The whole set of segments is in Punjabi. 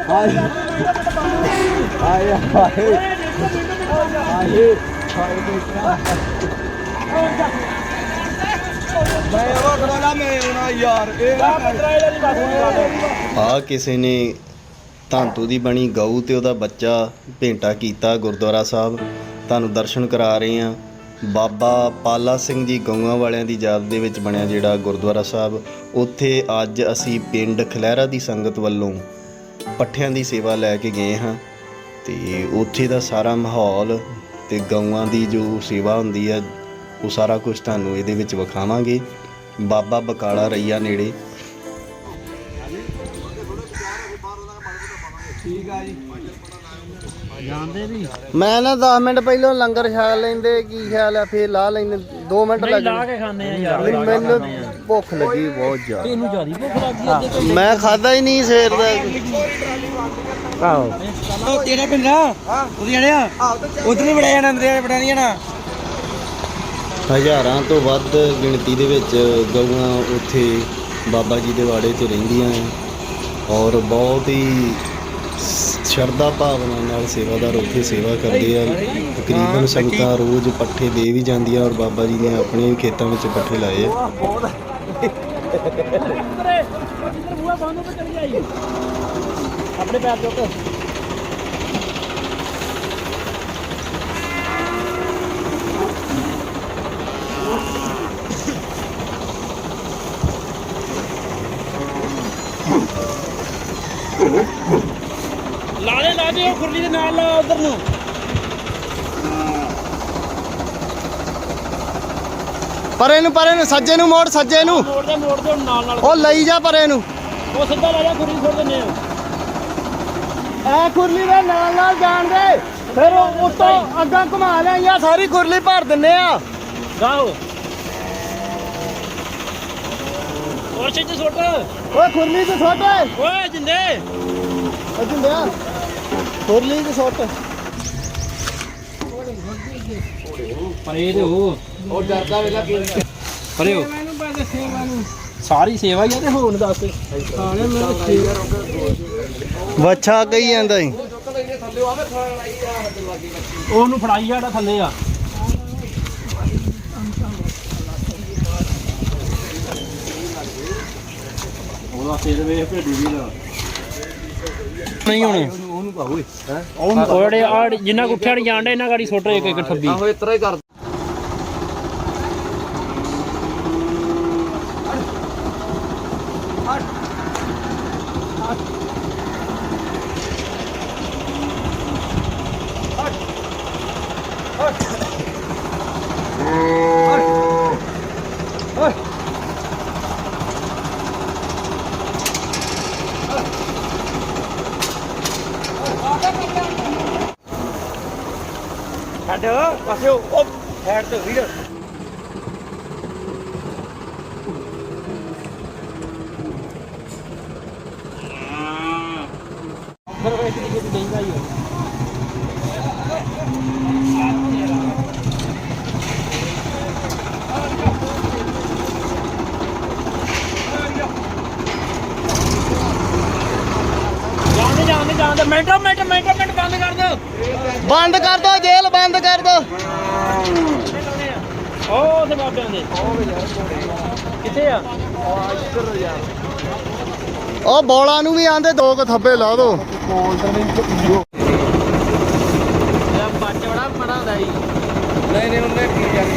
ਹਾਏ ਹਾਏ ਹਾਏ। ਹਾਏ ਹਾਏ ਬੇਟਾ ਮੈਂ ਉਹ ਕਰਾਲਾ ਮੈਂ ਉਹਨਾਂ ਯਾਰ ਇਹ ਆ ਕਿਸੇ ਨੇ ਧਾਂਤੂ ਦੀ ਬਣੀ ਗਊ ਤੇ ਉਹਦਾ ਬੱਚਾ ਭੇਂਟਾ ਕੀਤਾ ਗੁਰਦੁਆਰਾ ਸਾਹਿਬ। ਤੁਹਾਨੂੰ ਦਰਸ਼ਨ ਕਰਾ ਰਹੇ ਆ ਬਾਬਾ ਪਾਲਾ ਸਿੰਘ ਜੀ ਗਊਆਂ ਵਾਲਿਆਂ ਦੀ ਯਾਦ ਦੇ ਵਿੱਚ ਬਣਿਆ ਜਿਹੜਾ ਗੁਰਦੁਆਰਾ ਸਾਹਿਬ। ਉੱਥੇ ਅੱਜ ਅਸੀਂ ਪਿੰਡ ਖਲਹਿਰਾ ਦੀ ਸੰਗਤ ਵੱਲੋਂ ਪੱਠਿਆਂ ਦੀ ਸੇਵਾ ਲੈ ਕੇ ਗਏ ਹਾਂ ਤੇ ਉੱਥੇ ਦਾ ਸਾਰਾ ਮਾਹੌਲ ਤੇ ਗਊਆਂ ਦੀ ਜੋ ਸੇਵਾ ਹੁੰਦੀ ਹੈ ਉਹ ਸਾਰਾ ਕੁਝ ਤੁਹਾਨੂੰ ਇਹਦੇ ਵਿੱਚ ਵਿਖਾਵਾਂਗੇ। ਬਾਬਾ ਬਕਾਲਾ ਰਈਆ ਨੇੜੇ। ਠੀਕ ਆ ਜੀ। ਮੈਂ ਨਾ 10 ਮਿੰਟ ਪਹਿਲਾਂ ਲੰਗਰ ਛਾ ਲੈਂਦੇ ਕੀ ਖਿਆਲ ਆ? ਫੇਰ ਲਾ ਲੈਂਦੇ 2 ਮਿੰਟ ਲੱਗ ਲਾ ਕੇ ਖਾਣੇ ਆ ਯਾਰ। ਮੈਨੂੰ ਭੁੱਖ ਲੱਗੀ ਬਹੁਤ ਜ਼ਿਆਦਾ। ਤੈਨੂੰ ਜਿਆਦੀ ਭੁੱਖ ਲੱਗੀ ਅੱਜ ਤੇ ਮੈਂ ਖਾਦਾ ਹੀ ਨਹੀਂ ਸਵੇਰ ਦਾ। ਆਹੋ। ਉਹ ਕਿਹੜੇ ਪਿੰਡ? ਆ ਉਹਦੀ ਜਣਿਆ ਉਧਰ ਹੀ ਬੜਿਆ ਜਾਣਾ ਅੰਦਰ ਬੜਾ ਨਹੀਂ ਜਾਣਾ। ਹਜ਼ਾਰਾਂ ਤੋਂ ਵੱਧ ਗਿਣਤੀ ਦੇ ਵਿੱਚ ਗਊਆਂ ਉੱਥੇ ਬਾਬਾ ਜੀ ਦੇ ਵਾੜੇ 'ਚ ਰਹਿੰਦੀਆਂ ਹੈ ਔਰ ਬਹੁਤ ਹੀ ਸ਼ਰਧਾ ਭਾਵਨਾ ਨਾਲ ਸੇਵਾਦਾਰ ਉੱਥੇ ਸੇਵਾ ਕਰਦੇ ਆ। ਤਕਰੀਬਨ ਸੰਗਤਾਂ ਰੋਜ਼ ਪੱਠੇ ਦੇ ਵੀ ਜਾਂਦੀਆਂ ਔਰ ਬਾਬਾ ਜੀ ਨੇ ਆਪਣੇ ਵੀ ਖੇਤਾਂ ਵਿੱਚ ਪੱਠੇ ਲਾਏ ਆ। ਬੂਆ ਬੰਦ ਤੇ ਚਲੀ ਜਾਈ ਆਪਣੇ ਪੈਰ ਚੁੱਕ। ਲਾ ਦੇ ਲਾ ਦੇ ਖੁਰਲੀ ਦੇ ਨਾਲ ਲਾ ਉਧਰ ਨੂੰ। ਪਰੇ ਨੂੰ ਪਰੇ ਨੂੰ ਸੱਜੇ ਨੂੰ ਮੋੜ ਸੱਜੇ ਨੂੰ। ਮੋੜ ਦੇ ਮੋੜ ਦੇ ਹੁਣ ਨਾਲ ਨਾਲ। ਉਹ ਲਈ ਜਾ ਪਰੇ ਨੂੰ। ਉਹ ਸਿੱਧਾ ਲਾ ਜਾ ਖੁਰਲੀ ਛੋੜ ਦਿੰਨੇ ਆ। ਐ ਕੁਰਲੀ ਦੇ ਨਾਲ ਨਾਲ ਜਾਣ ਦੇ। ਫਿਰ ਉੱਤੋਂ ਅੱਗਾ ਘੁਮਾ ਲਿਆ ਸਾਰੀ ਕੁਰਲੀ ਭਰ ਦਿੰਨੇ ਆ। ਗਾਓ ਉਹ ਛੇਤੀ ਸੁੱਟ। ਓਏ ਕੁਰਲੀ ਤੇ ਸੁੱਟ। ਓਏ ਜਿੰਦੇ। ਜਿੰਦਿਆ। ਕੁਰਲੀ ਤੇ ਸੁੱਟ। ਪਰੇ ਦੇ ਹੋ ਉਹ ਡਰਦਾ ਵੇਲਾ ਕੀ ਪਰੇ ਹੋ ਸਾਰੀ ਸੇਵਾ ਹੀ ਆ ਤੇ ਹੋਣ ਦੱਸ। ਖਾਣੇ ਮੈਂ ਵੱਛਾ ਕਹੀ ਜਾਂਦਾ ਸੀ ਉਹਨੂੰ ਫੜਾਈ ਜਿਹੜਾ ਥੱਲੇ ਆ। ਉਹਦਾ ਸਿਰ ਵੇਖ ਭੇਡੀ ਵੀ ਦਾ ਨਹੀਂ ਹੁਣ। ਉਹਨੂੰ ਕਹੋ ਹੈ? ਉਹ ਜਿਹੜੇ ਆ ਜਿੰਨਾ ਕੁ ਉੱਠਿਆ ਨਹੀਂ ਜਾਣਦੇ ਇਹਨਾਂ ਗਾੜੀ ਸੁੱਟ ਇੱਕ ਇੱਕ ਠੱਬੀ ਆਹੋ ਇਤਰਾ ਹੀ ਕਰ ਛੱਡ ਪਾਸੇ ਉਹ ਸਾਈਡ ਤੇ ਵੀਰ ਫਿਰ ਵੇਖ ਕੇ ਕਿਤੇ ਦੇਂਦਾ ਹੀ ਜਾਂਦੇ ਜਾਂਦੇ ਜਾਂਦੇ ਮਿੰਟੋ, ਮਿੰਟ ਮਿੰਟੋ, ਮਿੰਟ ਬੰਦ ਕਰ ਦਿਓ। ਬੰਦ ਕਰ ਦੋ ਜੇਲ੍ਹ ਬੰਦ ਕਰ ਦੋ। ਉਹ ਤੇ ਬਾਬਿਆਂ ਦੇ ਕਿੱਥੇ ਆ? ਉਹ ਬੋਲਾਂ ਨੂੰ ਵੀ ਆਂਦੇ ਦੋ ਕੁ ਥੱਬੇ ਲਾ ਦੋ। ਬੱਚ ਬੜਾ ਮੜਾ ਹੁੰਦਾ ਜੀ। ਨਹੀਂ ਨਹੀਂ ਉਹਨੇ ਕੀ ਜਾਣੀ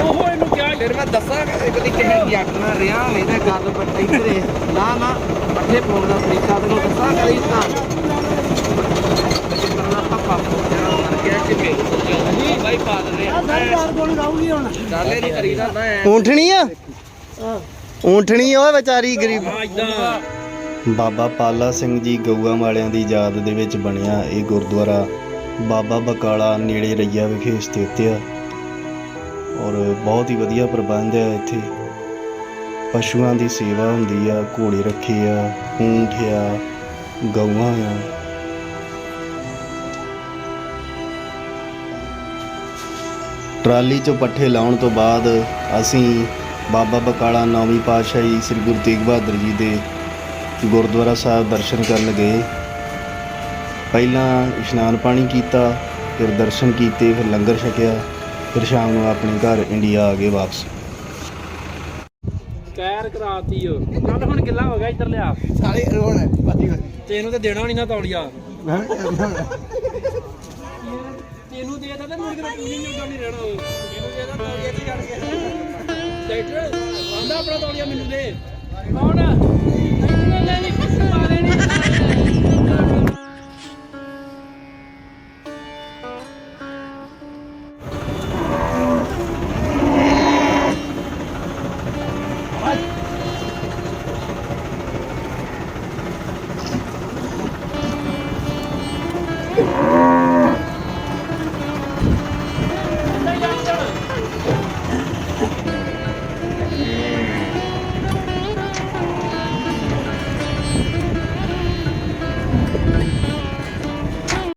ਉਹ ਇਹਨੂੰ ਕਿਹਾ ਫਿਰ ਮੈਂ ਦੱਸਾਂ ਕਿ ਕਦੀ ਕਿਸੇ ਜੱਟ ਨਾਲ ਰਿਆ ਨਹੀਂ ਤਾਂ ਗੱਲ ਪੱਟਾ ਇਧਰੇ ਨਾ ਨਾ। ਪੱਠੇ ਪਾਉਣ ਦਾ ਤਰੀਕਾ ਤੈਨੂੰ ਦੱਸਾਂ ਕਦੀ ਤਾਂ ਕਰਨਾ ਪੱਪਾ ਜਿਹੜਾ ਮਰ ਗਿਆ ਕਿ ਨਹੀਂ ਬਾਈ ਪਾ ਦਿੰਦੇ ਆ। ਕੋਲ ਰਹੂਗੀ ਹੁਣ। ਗੱਲ ਇਹ ਨਹੀਂ ਕਰੀਦਾ ਨਾ ਐ ਊਂਠਣੀ ਆ? ਊਂਠਣੀ ਓਏ ਵਿਚਾਰੀ ਗਰੀਬ। ਬਾਬਾ ਪਾਲਾ ਸਿੰਘ ਜੀ ਗਊਆਂ ਵਾਲਿਆਂ ਦੀ ਯਾਦ ਦੇ ਵਿੱਚ ਬਣਿਆ ਇਹ ਗੁਰਦੁਆਰਾ। ਬਾਬਾ ਬਕਾਲਾ ਨੇੜੇ ਰਈਆ ਵਿਖੇ ਸਥਿਤ ਆ। ਔਰ ਬਹੁਤ ਹੀ ਵਧੀਆ ਪ੍ਰਬੰਧ ਹੈ ਇੱਥੇ। ਪਸ਼ੂਆਂ ਦੀ ਸੇਵਾ ਹੁੰਦੀ ਆ, ਘੋੜੇ ਰੱਖੇ ਆ, ਊਂਠ ਆ, ਗਊਆਂ ਆ। ਟਰਾਲੀ 'ਚੋਂ ਪੱਠੇ ਲਾਉਣ ਤੋਂ ਬਾਅਦ ਅਸੀਂ ਬਾਬਾ ਬਕਾਲਾ ਨੌਵੀਂ ਪਾਤਸ਼ਾਹੀ ਸ੍ਰੀ ਗੁਰੂ ਤੇਗ ਬਹਾਦਰ ਜੀ ਦੇ ਗੁਰਦੁਆਰਾ ਸਾਹਿਬ ਦਰਸ਼ਨ ਕਰਨ ਗਏ। ਪਹਿਲਾਂ ਇਸ਼ਨਾਨ ਪਾਣੀ ਕੀਤਾ, ਫਿਰ ਦਰਸ਼ਨ ਕੀਤੇ, ਫਿਰ ਲੰਗਰ ਛਕਿਆ, ਫਿਰ ਸ਼ਾਮ ਨੂੰ ਆਪਣੇ ਘਰ ਇੰਡੀਆ ਆ ਗਏ ਵਾਪਸ। ਕੈਰ ਕਰਾਤੀ ਓ ਚੱਲ ਹੁਣ ਗਿੱਲਾ ਹੋ ਗਿਆ ਇੱਧਰ ਲਿਆ। ਸਾਰੇ ਰੋਣ ਬਾਜੀ ਤੈਨੂੰ ਤੇ ਦੇਣਾ ਨਹੀਂ ਨਾ ਤੌਲੀਆ। ਤੈਨੂੰ ਦੇ ਦਾਂ ਤੇ ਮੁੜ ਕੇ ਤੂੰ ਨਹੀਂ ਮਿਲਦਾ ਨਹੀਂ ਰਹਿਣਾ। ਤੈਨੂੰ ਦੇ ਦਾਂ ਤੌਲੀਆ ਕੀ ਕਰ ਗਿਆ। ਡਾਕਟਰ ਆਂਦਾ ਆਪਣਾ ਤੌਲੀਆ ਮੈਨੂੰ ਦੇ। ਕੌਣ? ਨਹੀਂ